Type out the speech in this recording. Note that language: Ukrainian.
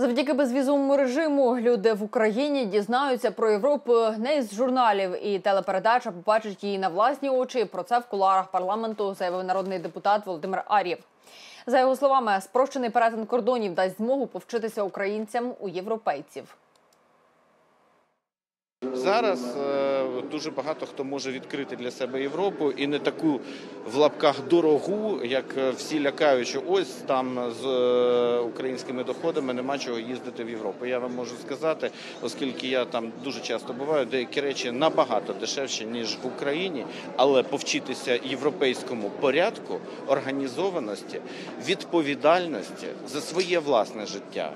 Завдяки безвізовому режиму люди в Україні дізнаються про Європу не із журналів і телепередач, а побачать її на власні очі. Про це в кулуарах парламенту заявив народний депутат Володимир Ар'єв. За його словами, спрощений перетин кордонів дасть змогу повчитися українцям у європейців. Зараз е, дуже багато хто може відкрити для себе Європу і не таку в лапках дорогу, як всі лякають, що ось там з е, українськими доходами нема чого їздити в Європу. Я вам можу сказати, оскільки я там дуже часто буваю, деякі речі набагато дешевші ніж в Україні, але повчитися європейському порядку, організованості, відповідальності за своє власне життя.